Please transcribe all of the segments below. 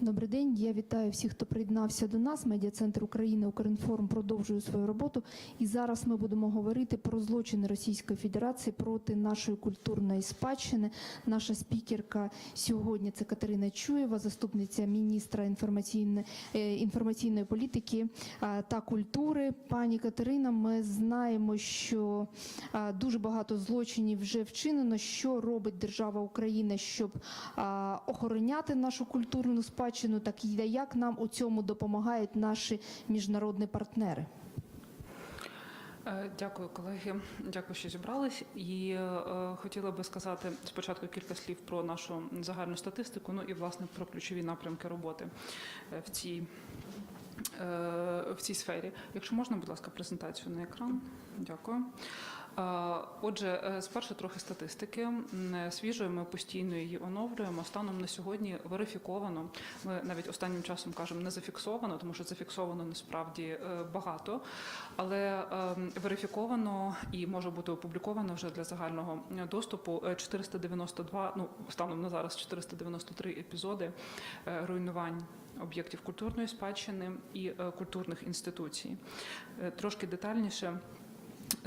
Добрий день. Я вітаю всіх, хто приєднався до нас. Медіа-центр України Укрінформ продовжує свою роботу. І зараз ми будемо говорити про злочини Російської Федерації проти нашої культурної спадщини. Наша спікерка сьогодні це Катерина Чуєва, заступниця міністра інформаційної, е, інформаційної політики е, та культури. Пані Катерина, ми знаємо, що е, дуже багато злочинів вже вчинено. Що робить держава Україна, щоб охороняти нашу культурну спадщину, так і як нам у цьому допомагають наші міжнародні партнери? Е, Дякую, колеги. Дякую, що зібрались. І е, хотіла би сказати спочатку кілька слів про нашу загальну статистику, ну і власне про ключові напрямки роботи е, в цій. е, В цій сфері, якщо можна, будь ласка, презентацію на екран. Дякую. Отже, е, спершу трохи статистики. Е, ми постійно її оновлюємо. Станом на сьогодні верифіковано. Ми навіть останнім часом кажемо не зафіксовано, тому що зафіксовано насправді е, багато, але ем, верифіковано і може бути опубліковано вже для загального доступу е, 492, ну станом на зараз 493 епізоди руйнувань об'єктів культурної спадщини і культурних інституцій. Трошки детальніше.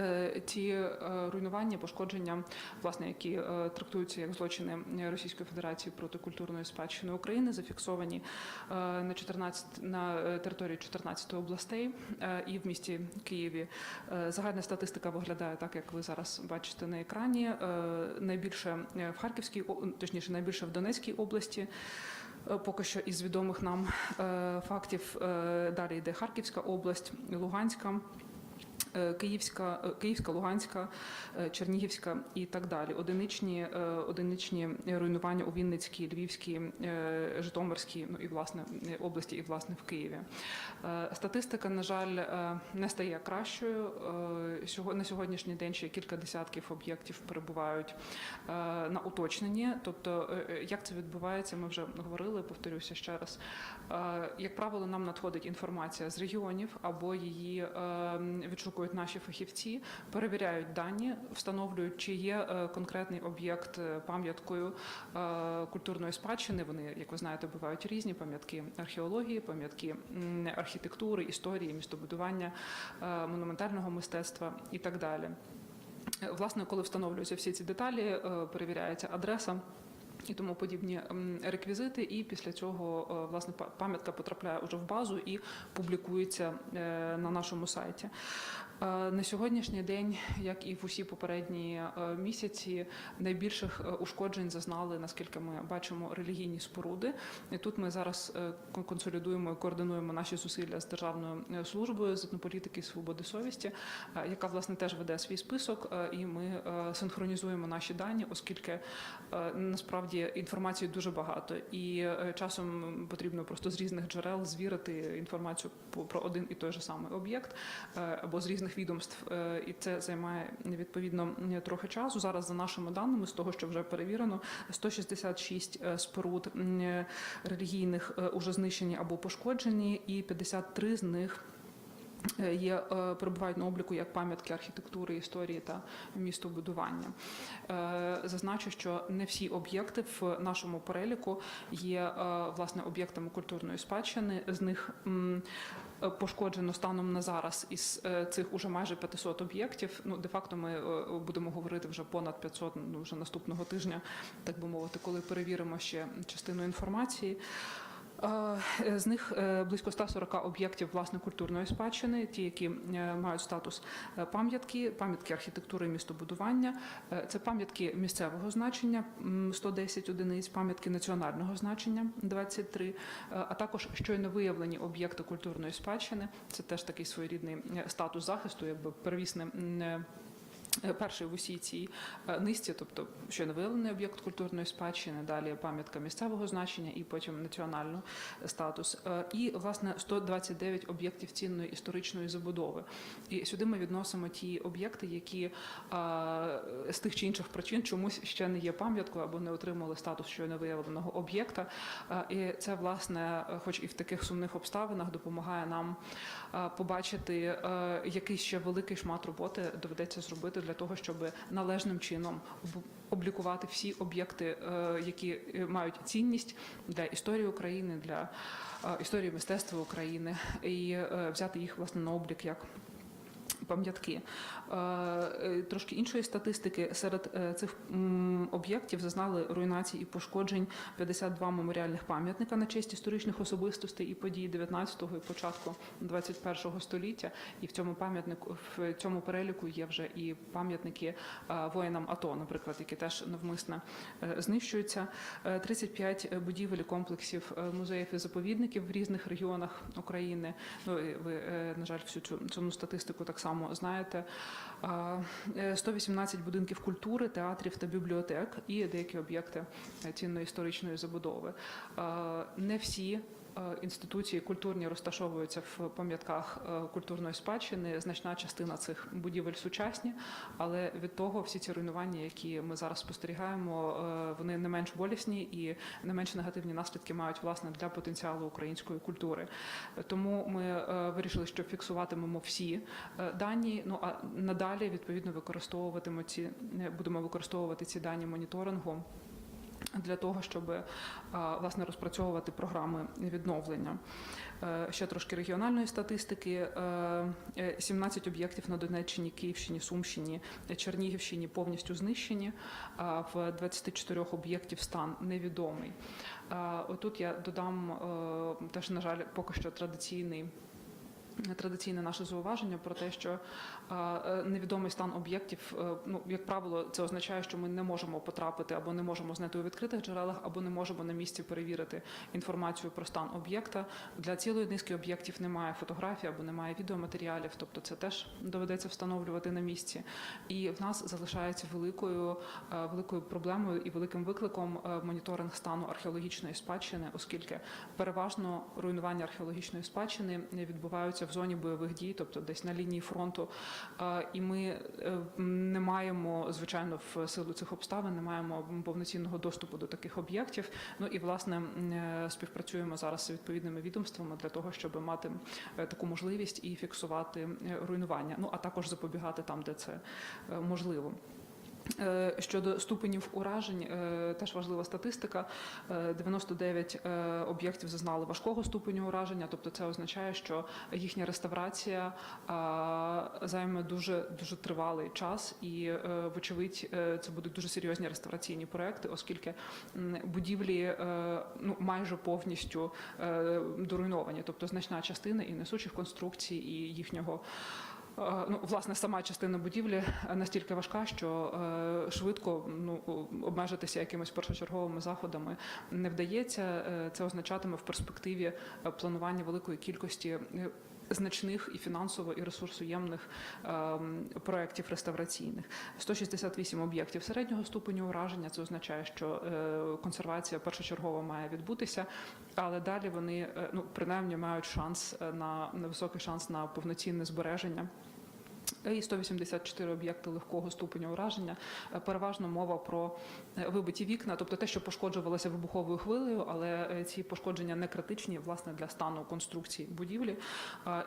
Е, Ті е, руйнування, пошкодження, власне, які е, трактуються як злочини Російської Федерації проти культурної спадщини України, зафіксовані на 14 на території 14 областей і в місті Києві. Загальна статистика виглядає так, як ви зараз бачите на екрані. Найбільше в Харківській, точніше, найбільше в Донецькій області. Поки що із відомих нам фактів далі йде Харківська область, Луганська. Е, Київська, е, Київська, Луганська, е, Чернігівська і так далі. Одиничні, одиничні руйнування у Вінницькій, Львівській, Житомирській, ну і власне області, і власне в Києві. Статистика, на жаль, не стає кращою. На сьогоднішній день ще кілька десятків об'єктів перебувають на уточненні. Тобто, як це відбувається, ми вже говорили, повторюся ще раз. Як правило, нам надходить інформація з регіонів або її е, відшукують наші фахівці, перевіряють дані, встановлюють, чи є е, конкретний об'єкт е, пам'яткою е, культурної спадщини. Вони, як ви знаєте, бувають різні пам'ятки археології, пам'ятки архітектури, історії, містобудування, монументального мистецтва і так далі. Власне, коли встановлюються всі ці деталі, перевіряється адреса. І тому подібні реквізити, і після цього власне пам'ятка потрапляє уже в базу і публікується на нашому сайті. Е, На сьогоднішній день, як і в усі попередні е, місяці, найбільших е, ушкоджень зазнали, наскільки ми бачимо, релігійні споруди. І тут ми зараз консолідуємо і координуємо наші зусилля з державною службою з етнополітики свободи совісті, яка власне теж веде свій список, і ми синхронізуємо наші дані, оскільки насправді інформації дуже багато, і часом потрібно просто з різних джерел звірити інформацію про один і той же самий об'єкт або з різних відомств, е, і це займає відповідно трохи часу. Зараз за нашими даними, з того, що вже перевірено, 166 е, споруд е, релігійних е, уже знищені або пошкоджені, і 53 з них. е, Є е, перебувають на обліку як пам'ятки архітектури, історії та містобудування. Е, Зазначу, що не всі об'єкти в нашому переліку є е, власне об'єктами культурної спадщини. З них е, пошкоджено станом на зараз із е, цих уже майже 500 об'єктів. Ну де факто ми е, будемо говорити вже понад 500, ну вже наступного тижня, так би мовити, коли перевіримо ще частину інформації. Е, З них е, близько 140 об'єктів власне культурної спадщини, ті, які е, мають статус пам'ятки, пам'ятки архітектури і містобудування. Це пам'ятки місцевого значення м, 110 одиниць, пам'ятки національного значення 23, е, а також щойно виявлені об'єкти культурної спадщини. Це теж такий своєрідний статус захисту, якби первісне. Е, Перший в усій цій е, низці, тобто щойно виявлений об'єкт культурної спадщини, далі пам'ятка місцевого значення і потім національний статус. Е, І власне 129 об'єктів цінної історичної забудови. І сюди ми відносимо ті об'єкти, які з тих чи інших причин чомусь ще не є пам'яткою або не отримали статус щойно виявленого об'єкта. І це власне, хоч і в таких сумних обставинах, допомагає нам побачити, який ще великий шмат роботи доведеться зробити для того, щоб належним чином об- облікувати всі об'єкти, е, які е, мають цінність для історії України, для е, історії мистецтва України, і взяти їх власне на облік як. Пам'ятки Е, е, трошки іншої статистики серед е, цих об'єктів зазнали руйнацій і пошкоджень 52 меморіальних пам'ятника на честь історичних особистостей і подій 19-го і початку 21-го століття. І в цьому пам'ятнику в цьому переліку є вже і пам'ятники воїнам АТО, наприклад, які теж навмисно е, знищуються. Е, 35 будівель комплексів музеїв і заповідників в різних регіонах України. Ну ви, на жаль, всю цю цю статистику так само знаєте. А, е, 118 будинків культури, театрів та бібліотек і деякі об'єкти е, цінно-історичної забудови. Не всі інституції культурні розташовуються в пам'ятках е, культурної спадщини. Значна частина цих будівель сучасні, але від того всі ці руйнування, які ми зараз спостерігаємо, е, вони не менш болісні і не менш негативні наслідки мають власне для потенціалу української культури. Е, Тому ми е, вирішили, що фіксуватимемо всі е, дані. Ну а надалі відповідно використовуватимемо ці е, будемо використовувати ці дані моніторингу. Для того щоб е, власне розпрацьовувати програми відновлення, Е, ще трошки регіональної статистики: Е, е, 17 об'єктів на Донеччині, Київщині, Сумщині, Чернігівщині повністю знищені. А в 24 об'єктів стан невідомий. Отут я додам теж, на жаль, поки що традиційний. Традиційне наше зауваження про те, що е, невідомий стан об'єктів, е, ну як правило, це означає, що ми не можемо потрапити або не можемо знайти у відкритих джерелах, або не можемо на місці перевірити інформацію про стан об'єкта. Для цілої низки об'єктів немає фотографій або немає відеоматеріалів, тобто це теж доведеться встановлювати на місці. І в нас залишається великою е, великою проблемою і великим викликом моніторинг стану археологічної спадщини, оскільки переважно руйнування археологічної спадщини відбуваються зоні бойових дій, тобто десь на лінії фронту. І ми е, не маємо, звичайно, в силу цих обставин не маємо повноцінного доступу до таких об'єктів. Ну і власне е, співпрацюємо зараз з відповідними відомствами для того, щоб мати е, таку можливість і фіксувати руйнування. Ну а також запобігати там, де це можливо. Е, Щодо ступенів уражень, е, теж важлива статистика. Е, 99 е, об'єктів зазнали важкого ступеню ураження, тобто це означає, що їхня реставрація займе дуже дуже тривалий час, і вочевидь це будуть дуже серйозні реставраційні проекти, оскільки будівлі ну майже повністю доруйновані, тобто значна частина і несучих конструкцій, і їхнього. Е, Ну, власне, сама частина будівлі настільки важка, що е, швидко ну, обмежитися якимись першочерговими заходами не вдається. Е, Це означатиме в перспективі е, планування великої кількості. Значних і фінансово і ресурсоємних проєктів реставраційних 168 об'єктів середнього ступеню ураження. Це означає, що е, консервація першочергово має відбутися, але далі вони е, ну принаймні мають шанс е, на, на високий шанс на повноцінне збереження. І 184 об'єкти легкого ступеня ураження. Е, Переважно мова про е, вибиті вікна, тобто те, що пошкоджувалося вибуховою хвилею, але е, ці пошкодження не критичні власне для стану конструкції будівлі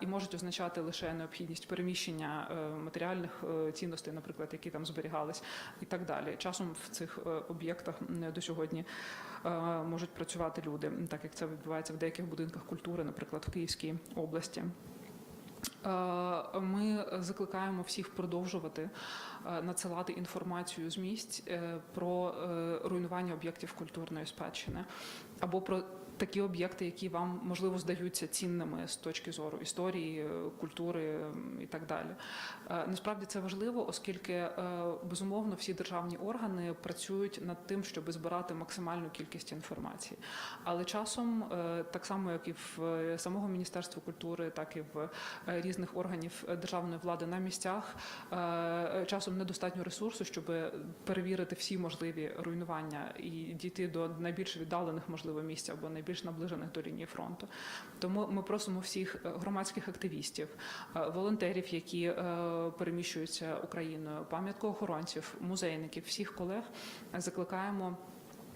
і можуть означати лише необхідність переміщення матеріальних цінностей, наприклад, які там зберігались, і так далі. Часом в цих об'єктах до сьогодні можуть працювати люди, так як це відбувається в деяких будинках культури, наприклад, в Київській області. Е, Ми закликаємо всіх продовжувати надсилати інформацію з місць е, про е, руйнування об'єктів культурної спадщини або про такі об'єкти, які вам можливо здаються цінними з точки зору історії, е, культури і так далі. Е, Насправді це важливо, оскільки е, безумовно всі державні органи працюють над тим, щоб збирати максимальну кількість інформації. Але часом, е, так само як і в е, самого міністерства культури, так і в е, різних органів е, державної влади на місцях, е, часом недостатньо ресурсу, щоб перевірити всі можливі руйнування і дійти до найбільш віддалених можливо місць або найбільш наближених до лінії фронту. Тому ми просимо всіх е, громадських активістів, е, волонтерів, які е, переміщуються Україною, пам'яткоохоронців, музейників, всіх колег закликаємо.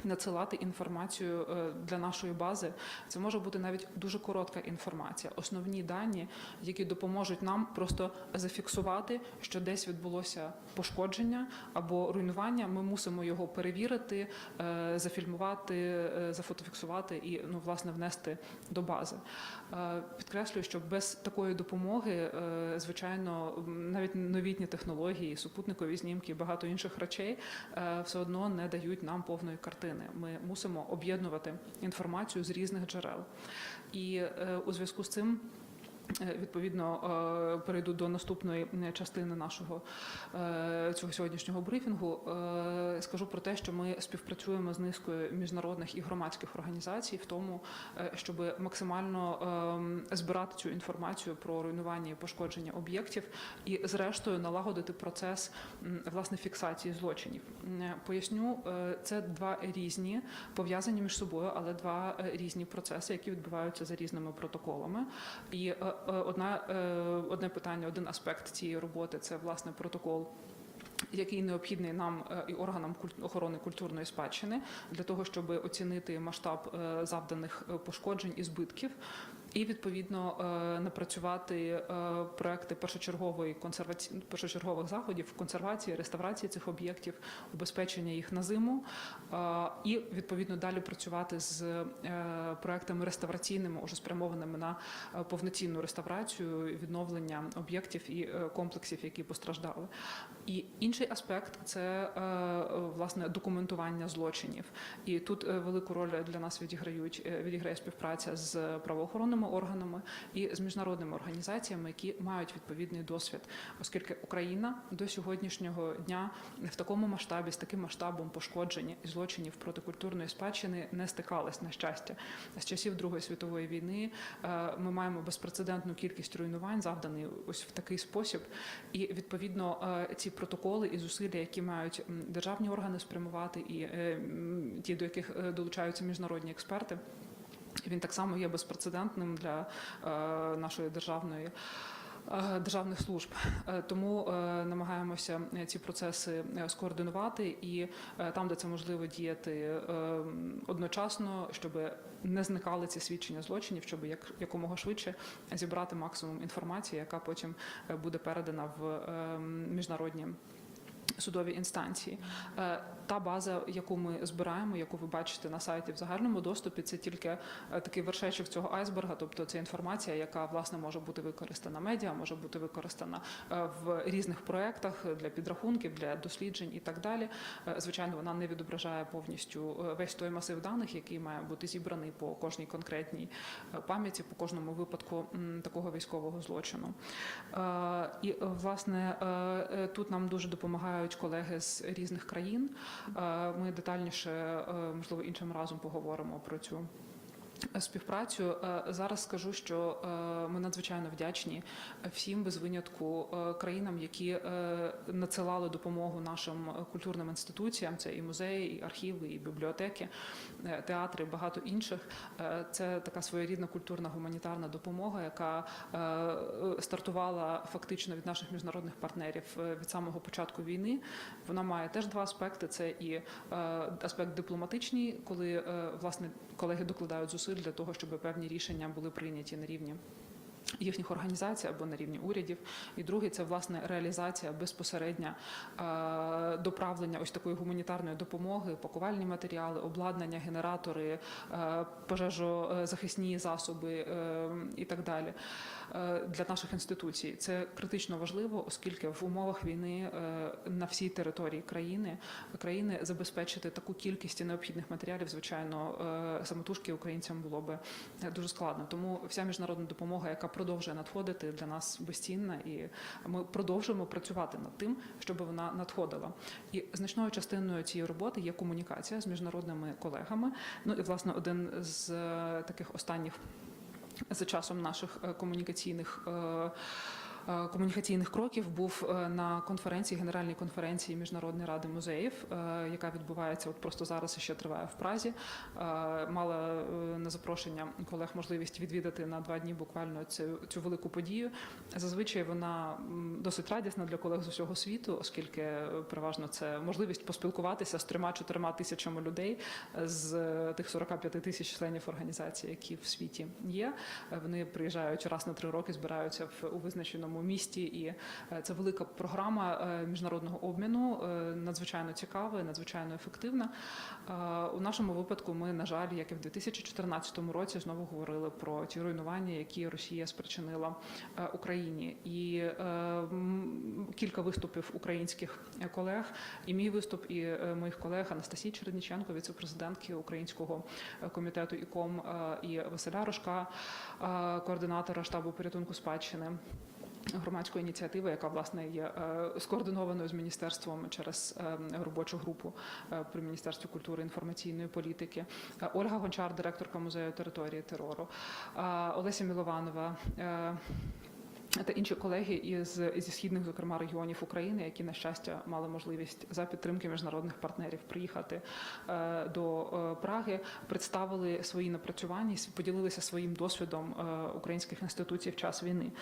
Надсилати інформацію е, для нашої бази. Це може бути навіть дуже коротка інформація, основні дані, які допоможуть нам просто зафіксувати, що десь відбулося пошкодження або руйнування. Ми мусимо його перевірити, е, зафільмувати, е, зафотофіксувати і ну власне внести до бази. Підкреслюю, що без такої допомоги, звичайно, навіть новітні технології, супутникові знімки і багато інших речей все одно не дають нам повної картини. Ми мусимо об'єднувати інформацію з різних джерел. І е, у зв'язку з цим. Е, Відповідно, е, перейду до наступної е, частини нашого цього сьогоднішнього брифінгу. Скажу про те, що ми співпрацюємо з низкою міжнародних і громадських організацій в тому, щоб максимально е, збирати цю інформацію про руйнування і пошкодження об'єктів, і зрештою налагодити процес власне фіксації злочинів. Поясню, це два різні пов'язані між собою, але два різні процеси, які відбуваються за різними протоколами. І одна е, одне питання, один аспект цієї роботи це власне протокол. Який необхідний нам е, і органам охорони культурної спадщини для того, щоб оцінити масштаб е, завданих е, пошкоджень і збитків, і відповідно е, напрацювати е, проекти першочергової консервації першочергових заходів консервації, реставрації цих об'єктів, убезпечення їх на зиму, е, і відповідно далі працювати з проектами реставраційними, уже спрямованими на повноцінну реставрацію, відновлення об'єктів і комплексів, які постраждали. І інший аспект це власне документування злочинів. І тут велику роль для нас відіграють відіграє співпраця з правоохоронними органами і з міжнародними організаціями, які мають відповідний досвід, оскільки Україна до сьогоднішнього дня в такому масштабі з таким масштабом пошкоджень і злочинів проти культурної спадщини не стикалась на щастя. З часів Другої світової війни е, ми маємо безпрецедентну кількість руйнувань, завданий ось в такий спосіб. І відповідно е, ці протоколи і зусилля, які мають державні органи спрямувати, і е, ті, до яких долучаються міжнародні експерти. Він так само є безпрецедентним для е, нашої державної. е, Державних служб Е, тому намагаємося ці процеси скоординувати і там, де це можливо, діяти одночасно, щоб не зникали ці свідчення злочинів, щоб як якомога швидше зібрати максимум інформації, яка потім буде передана в міжнародні судові інстанції. Та база, яку ми збираємо, яку ви бачите на сайті в загальному доступі, це тільки е, такий вершечок цього айсберга, тобто це інформація, яка власне може бути використана медіа, може бути використана е, в різних проєктах для підрахунків, для досліджень і так далі. Е, Звичайно, вона не відображає повністю весь той масив даних, який має бути зібраний по кожній конкретній пам'яті, по кожному випадку такого військового злочину. І власне тут нам дуже допомагають колеги з різних країн. Е, Ми детальніше, е, можливо, іншим разом поговоримо про цю. Співпрацю Е, зараз скажу, що е, ми надзвичайно вдячні всім без винятку е, країнам, які надсилали допомогу нашим культурним інституціям. Це і музеї, і архіви, і бібліотеки, театри, багато інших. Це така своєрідна культурна гуманітарна допомога, яка стартувала фактично від наших міжнародних партнерів від самого початку війни. Вона має теж два аспекти: це і аспект дипломатичний, коли власне колеги докладають зусиль для того, щоб певні рішення були прийняті на рівні. Їхніх організацій або на рівні урядів, і другий це власне реалізація безпосередня е, доправлення ось такої гуманітарної допомоги, пакувальні матеріали, обладнання, генератори, е, пожежозахисні засоби е, і так далі для наших інституцій. Це критично важливо, оскільки в умовах війни е, на всій території країни країни забезпечити таку кількість необхідних матеріалів, звичайно, е, самотужки українцям було би е, дуже складно. Тому вся міжнародна допомога, яка продовжує надходити, для нас безцінна, і ми продовжуємо працювати над тим, щоб вона надходила. І значною частиною цієї роботи є комунікація з міжнародними колегами. Ну і власне один з е, таких останніх за часом наших е, комунікаційних. Е, комунікаційних кроків був е, на конференції, генеральній конференції Міжнародної ради музеїв, е, яка відбувається от просто зараз і ще триває в Празі. Мала на запрошення колег можливість відвідати на два дні буквально цю, цю велику подію. Зазвичай вона досить радісна для колег з усього світу, оскільки переважно це можливість поспілкуватися з трьома-чотирма тисячами людей з тих 45 тисяч членів організації, які в світі є. Вони приїжджають раз на три роки, збираються в у визначеному місті, і е, це велика програма е, міжнародного обміну, е, надзвичайно цікава, надзвичайно ефективна. У нашому випадку ми, на жаль, як і в 2014 році, знову говорили про ті руйнування, які Росія спричинила Україні, і кілька виступів українських колег, і мій виступ, і моїх колег Анастасії Чередніченко, віце-президентки Українського комітету ІКОМ, і Василя Рожка, координатора штабу порятунку спадщини. Громадської ініціативи, яка власне є е, скоординованою з міністерством через е, робочу групу е, при міністерстві культури інформаційної політики. Ольга Гончар, директорка музею території терору, Олеся Мілованова. Та інші колеги із зі східних, зокрема регіонів України, які на щастя мали можливість за підтримки міжнародних партнерів приїхати е, до е, Праги, представили свої напрацювання, поділилися своїм досвідом е, українських інституцій в час війни.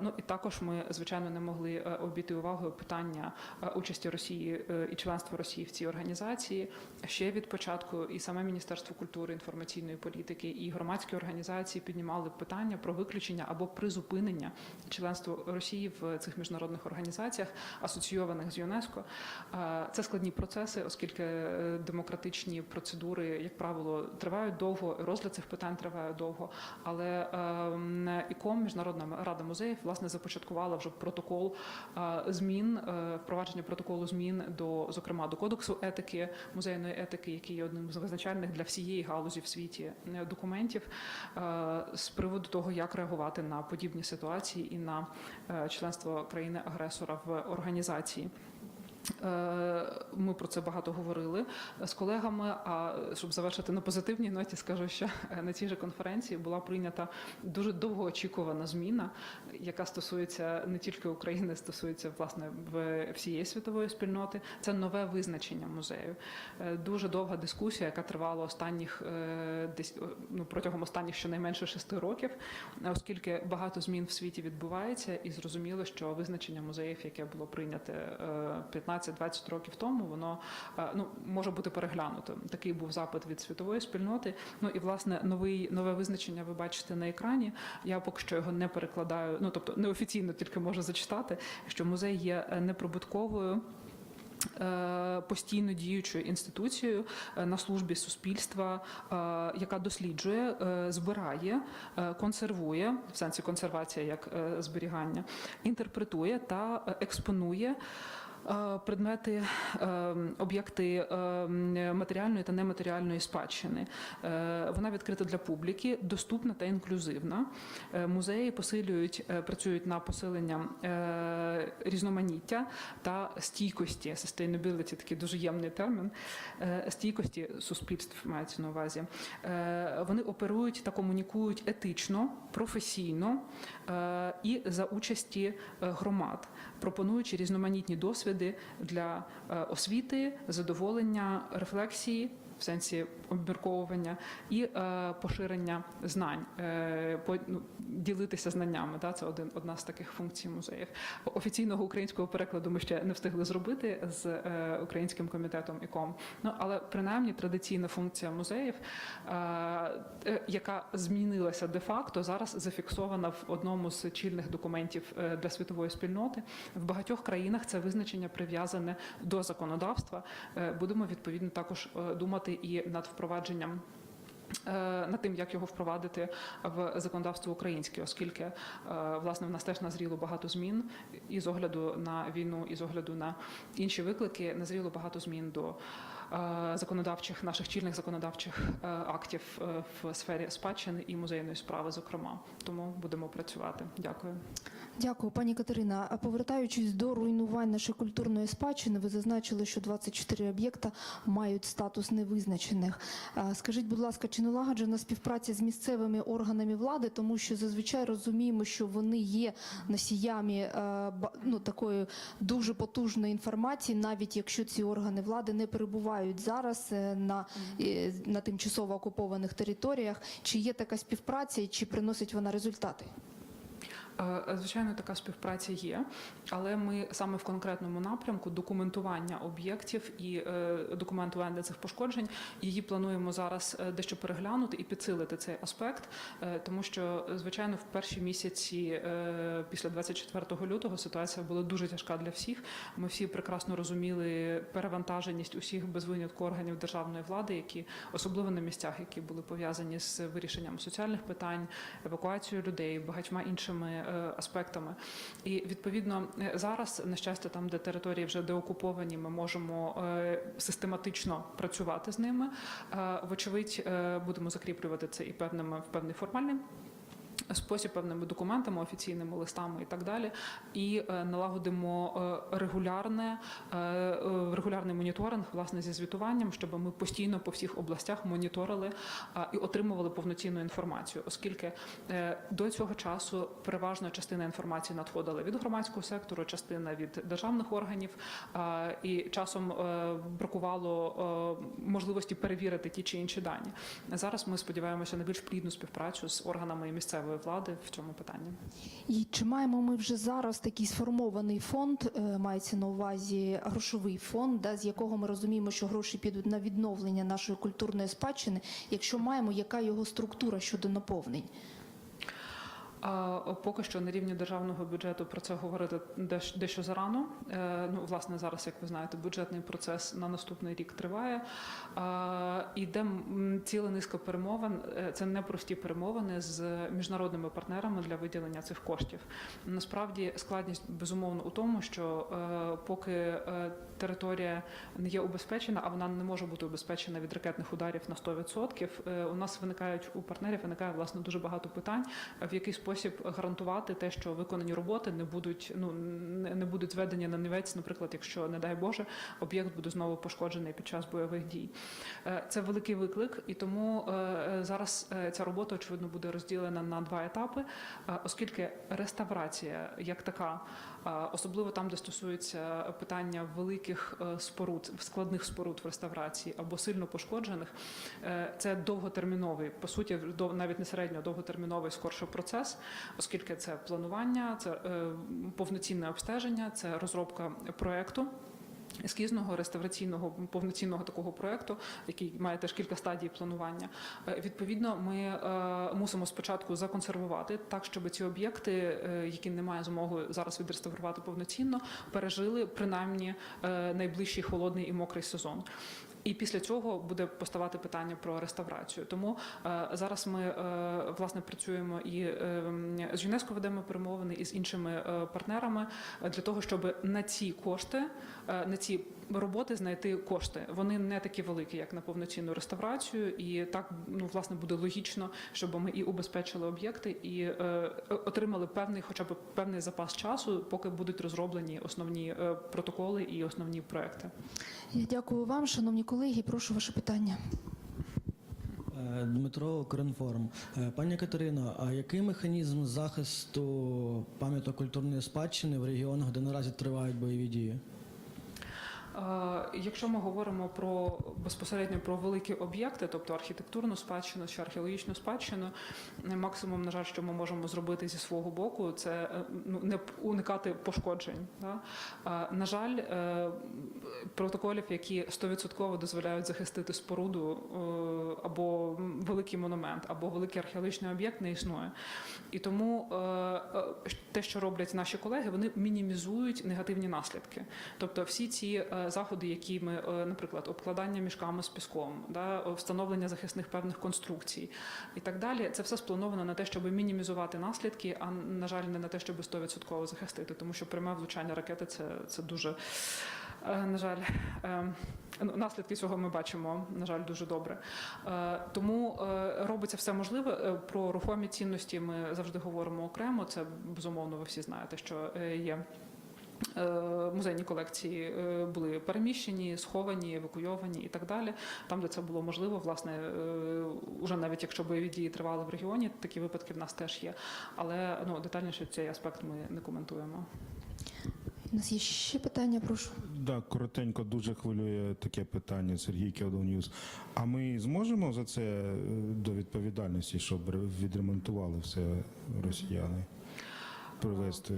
Ну і також ми звичайно не могли обійти увагою питання участі Росії і членства Росії в цій організації ще від початку. І саме Міністерство культури інформаційної політики і громадські організації піднімали питання про виключення або призупинення членства Росії в цих міжнародних організаціях, асоційованих з ЮНЕСКО. Це складні процеси, оскільки е, демократичні процедури, як правило, тривають довго, розгляд цих питань триває довго. Але е, ІКОМ, Міжнародна рада музеїв, власне, започаткувала вже протокол е, змін, е, впровадження протоколу змін до, зокрема, до кодексу етики, музейної етики, який є одним з визначальних для всієї галузі в світі документів з приводу того, як реагувати на подібні ситуації і на е, членство країни-агресора в організації. Е, Ми про це багато говорили з колегами. А щоб завершити на позитивній ноті, скажу, що на цій же конференції була прийнята дуже довгоочікувана зміна, яка стосується не тільки України, стосується власне всієї світової спільноти. Це нове визначення музею. Е, Дуже довга дискусія, яка тривала останніх е, десь е, ну протягом останніх щонайменше шести років, е, оскільки багато змін в світі відбувається, і зрозуміло, що визначення музеїв, яке було прийняте е, 15-20 років тому, воно е, ну може бути переглянуто. Такий був запит від світової спільноти. Ну і власне новий нове визначення ви бачите на екрані. Я поки що його не перекладаю. Ну тобто неофіційно тільки можу зачитати, що музей є е, неприбутковою. е, Постійно діючою інституцією на службі суспільства, яка досліджує, збирає, консервує в сенсі консервація як зберігання, інтерпретує та експонує. Е, Предмети, е, об'єкти е, матеріальної та нематеріальної спадщини. Вона відкрита для публіки, доступна та інклюзивна. Музеї посилюють, працюють на посилення різноманіття та стійкості. Sustainability – такий дуже ємний термін. Стійкості суспільств мається на увазі. Вони оперують та комунікують етично, професійно і за участі е, громад, пропонуючи різноманітні досвіди для е, освіти, задоволення, рефлексії. В сенсі обмірковування і е, поширення знань, е, ну, ділитися знаннями. Це один одна з таких функцій музеїв. Офіційного українського перекладу ми ще не встигли зробити з е, українським комітетом ІКОМ. Ну але принаймні традиційна функція музеїв, яка змінилася де-факто, зараз зафіксована в одному з чільних документів для світової спільноти. В багатьох країнах це визначення прив'язане до законодавства. Будемо відповідно також е, думати і над впровадженням. е, Над тим, як його впровадити в законодавство українське, оскільки е, власне в нас теж назріло багато змін і з огляду на війну, і з огляду на інші виклики, назріло багато змін до законодавчих наших чільних законодавчих е, актів е, в сфері спадщини і музейної справи, зокрема. Тому будемо працювати. Дякую. Дякую, пані Катерина. Повертаючись до руйнувань нашої культурної спадщини, ви зазначили, що 24 об'єкта мають статус невизначених. Скажіть, будь ласка, чи налагоджена співпраця з місцевими органами влади, тому що зазвичай розуміємо, що вони є носіями е, ну, такої дуже потужної інформації, навіть якщо ці органи влади не перебувають зараз е, на, е, на тимчасово окупованих територіях. Чи є така співпраця і чи приносить вона результати? Е, Звичайно, така співпраця є, але ми саме в конкретному напрямку документування об'єктів і е, документування цих пошкоджень її плануємо зараз е, дещо переглянути і підсилити цей аспект, е, тому що е, звичайно в перші місяці е, після 24 лютого ситуація була дуже тяжка для всіх. Ми всі прекрасно розуміли перевантаженість усіх без винятку органів державної влади, які особливо на місцях, які були пов'язані з вирішенням соціальних питань, евакуацією людей, багатьма іншими е, аспектами. І відповідно е, зараз, на щастя, там, де території вже деокуповані, ми можемо е, систематично працювати з ними. Е, Вочевидь, е, будемо закріплювати це і певними в певний формальний. Спосіб певними документами, офіційними листами і так далі, і е, налагодимо е, регулярне е, регулярний моніторинг власне зі звітуванням, щоб ми постійно по всіх областях моніторили і отримували повноцінну інформацію, оскільки до цього часу переважна частина інформації надходила від громадського сектору, частина від державних органів, і часом бракувало можливості перевірити ті чи інші дані. Зараз ми сподіваємося на більш плідну співпрацю з органами місцевої влади в цьому питанні. І чи маємо ми вже зараз такий сформований фонд, е, мається на увазі грошовий фонд, да, з якого ми розуміємо, що гроші підуть на відновлення нашої культурної спадщини? Якщо маємо, яка його структура щодо наповнень? А, Поки що на рівні державного бюджету про це говорити дещо зарано. Е, Ну, власне, зараз, як ви знаєте, бюджетний процес на наступний рік триває. Іде ціла низка перемовин. Е, Це непрості перемовини з міжнародними партнерами для виділення цих коштів. Насправді складність безумовно у тому, що е, поки територія не є убезпечена, а вона не може бути убезпечена від ракетних ударів на 100%, е, у нас виникають у партнерів виникає власне дуже багато питань, в який спосіб гарантувати те, що виконані роботи не будуть ну не будуть зведені на нівець, наприклад, якщо не дай Боже, об'єкт буде знову пошкоджений під час бойових дій. Е, Це великий виклик, і тому е, зараз е, ця робота очевидно буде розділена на два етапи, е, оскільки реставрація як така, е, особливо там, де стосується питання великих е, споруд, складних споруд в реставрації або сильно пошкоджених, е, це довготерміновий, по суті, навіть не середньо довготерміновий скорше процес, оскільки це планування, це е, повноцінне обстеження, це розробка проекту. Ескізного реставраційного повноцінного такого проекту, який має теж кілька стадій планування. Е, Відповідно, ми е, мусимо спочатку законсервувати так, щоб ці об'єкти, е, які немає змоги зараз відреставрувати повноцінно, пережили принаймні найближчий холодний і мокрий сезон. І після цього буде поставати питання про реставрацію. Тому зараз ми власне працюємо і з ЮНЕСКО ведемо перемовини і з іншими партнерами для того, щоб на ці кошти, на ці роботи знайти кошти. Вони не такі великі, як на повноцінну реставрацію, і так ну власне буде логічно, щоб ми і убезпечили об'єкти, і е, отримали певний, хоча б певний запас часу, поки будуть розроблені основні е, протоколи і основні проекти. Я дякую вам, шановні колеги. Прошу ваше питання. Е, Дмитро Укрінформ. Е, Пані Катерино, а який механізм захисту пам'яток культурної спадщини в регіонах, де наразі тривають бойові дії? Якщо ми говоримо про безпосередньо про великі об'єкти, тобто архітектурну спадщину чи археологічну спадщину, е, максимум, на жаль, що ми можемо зробити зі свого боку, це е, ну не уникати пошкоджень. Да? На жаль, е, протоколів, які 100% дозволяють захистити споруду або великий монумент, або великий археологічний об'єкт, не існує. І тому те, що роблять наші колеги, вони мінімізують негативні наслідки. Тобто, всі ці заходи, які ми, е, наприклад, обкладання мішками з піском, да, встановлення захисних певних конструкцій і так далі, це все сплановано на те, щоб мінімізувати наслідки, а на жаль, не на те, щоб 100% захистити, тому що пряме влучання ракети це, це дуже. е, На жаль, е, ну, наслідки цього ми бачимо, на жаль, дуже добре. Е, Тому е, робиться все можливе. Е, Про рухомі цінності ми завжди говоримо окремо. Це безумовно, ви всі знаєте, що е, є. Е, Музейні колекції е, були переміщені, сховані, евакуйовані і так далі. Там, де це було можливо, власне, е, уже навіть якщо бойові дії тривали в регіоні, такі випадки в нас теж є. Але ну детальніше цей аспект ми не коментуємо. У нас є ще питання, прошу. Да, коротенько дуже хвилює таке питання Сергій Келдоньюз. А ми зможемо за це до відповідальності, щоб відремонтували все росіяни? Привезти?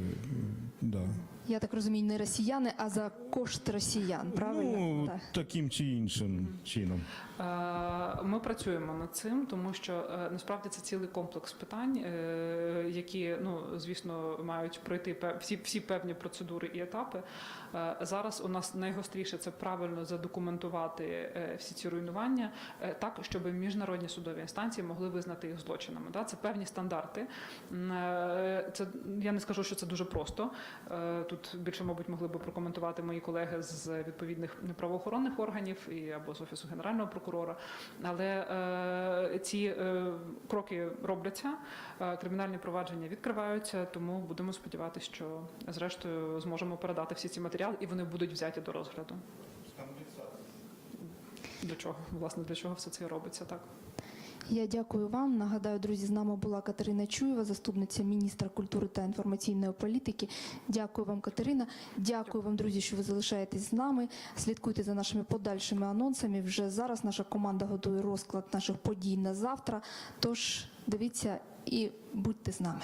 Да. Я так розумію, не росіяни, а за кошти росіян, правильно? Ну, Так. таким чи іншим чином. Е, Ми працюємо над цим, тому що е, насправді це цілий комплекс питань, е, які ну звісно мають пройти всі, всі певні процедури і етапи. Е, Зараз у нас найгостріше це правильно задокументувати е, всі ці руйнування, е, так щоб міжнародні судові інстанції могли визнати їх злочинами. Це певні стандарти. Це я не скажу, що це дуже просто. Тут більше, мабуть, могли би прокоментувати мої колеги з відповідних правоохоронних органів і або з офісу генерального прокурора. Але ці кроки робляться, кримінальні провадження відкриваються, тому будемо сподіватися, що зрештою зможемо передати всі ці матеріали, і вони будуть взяті до розгляду. Для чого власне для чого все це робиться так? Я дякую вам. Нагадаю, друзі, з нами була Катерина Чуєва, заступниця міністра культури та інформаційної політики. Дякую вам, Катерина. Дякую вам, друзі, що ви залишаєтесь з нами. Слідкуйте за нашими подальшими анонсами. Вже зараз наша команда готує розклад наших подій на завтра. Тож дивіться і будьте з нами.